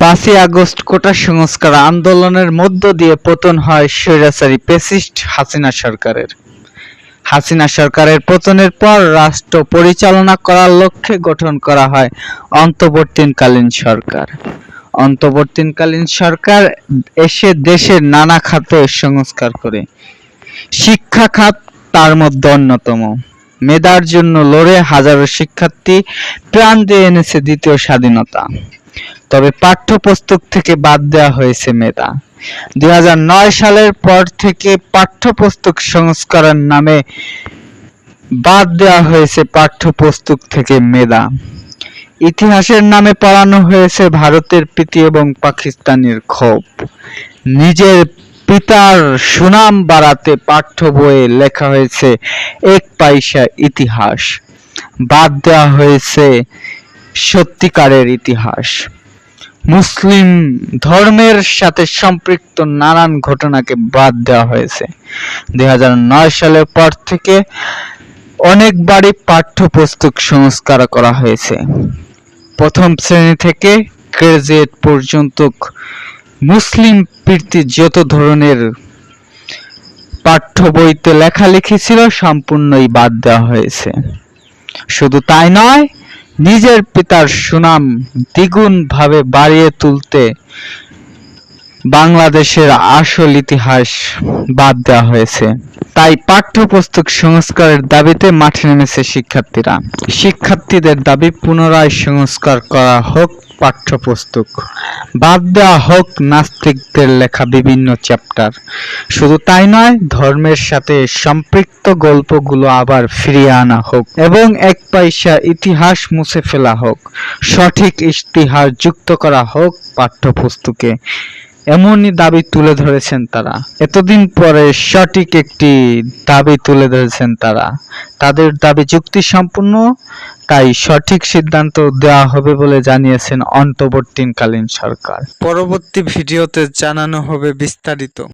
পাঁচই আগস্ট কোটা সংস্কার আন্দোলনের মধ্য দিয়ে পতন হয় স্বৈরাচারী পেসিস্ট হাসিনা সরকারের। হাসিনা সরকারের পতনের পর রাষ্ট্র পরিচালনা করার লক্ষ্যে গঠন করা হয় অন্তর্বর্তীকালীন সরকার। অন্তর্বর্তীকালীন সরকার এসে দেশের নানা খাতে সংস্কার করে। শিক্ষা খাত তার মধ্যে অন্যতম। মেধার জন্য লড়ে হাজারো শিক্ষার্থী প্রাণ দিয়ে এনেছে দ্বিতীয় স্বাধীনতা। তবে পাঠ্যপুস্তক থেকে বাদ দেওয়া হয়েছে মেধা। দুই হাজার নয় সালের পর থেকে পাঠ্যপুস্তক সংস্করণ নামে বাদ দেওয়া হয়েছে পাঠ্যপুস্তক থেকে মেধা। ইতিহাসের নামে পড়ানো হয়েছে ভারতের প্রীতি এবং পাকিস্তানের ক্ষোভ। নিজের পিতার সুনাম বাড়াতে পাঠ্য বইয়ে লেখা হয়েছে এক পয়সা ইতিহাস। বাদ দেওয়া হয়েছে সত্যিকারের ইতিহাস। মুসলিম ধর্মের সাথে সম্পৃক্ত নানান ঘটনাকে বাদ দেওয়া হয়েছে। দুই হাজার নয় সালের পর থেকে অনেকবারই পাঠ্যপুস্তক সংস্কার করা হয়েছে। প্রথম শ্রেণি থেকে গ্রাজুয়েট পর্যন্ত মুসলিম প্রীতি যত ধরনের পাঠ্য বইতে লেখালেখি ছিল সম্পূর্ণই বাদ দেওয়া হয়েছে। শুধু তাই নয় নিজের পিতার সুনাম দ্বিগুণ ভাবে বাড়িয়ে তুলতে বাংলাদেশের আসল ইতিহাস বাদ দেওয়া হয়েছে। তাই পাঠ্যপুস্তক সংস্কারের দাবিতে মাঠে নেমেছে শিক্ষার্থীরা। শিক্ষার্থীদের দাবি পুনরায় সংস্কার করা হোক পাঠ্যপুস্তক। বাদ দেওয়া হোক নাস্তিকদের লেখা বিভিন্ন চ্যাপ্টার। শুধু তাই নয়, ধর্মের সাথে সম্পৃক্ত গল্পগুলো আবার ফিরিয়ে আনা হোক এবং এক পয়সা ইতিহাস মুছে ফেলা হোক। সঠিক ইতিহাস যুক্ত করা হোক পাঠ্যপুস্তকে। এমনই দাবি তুলে ধরেছেন তারা। এতদিন পরে সঠিক একটি দাবি তুলে ধরেছেন তারা। তাদের দাবি যুক্তি সম্পূর্ণ তাই সঠিক সিদ্ধান্ত দেওয়া হবে বলে জানিয়েছেন অন্তর্বর্তীকালীন সরকার। পরবর্তী ভিডিওতে জানানো হবে বিস্তারিত।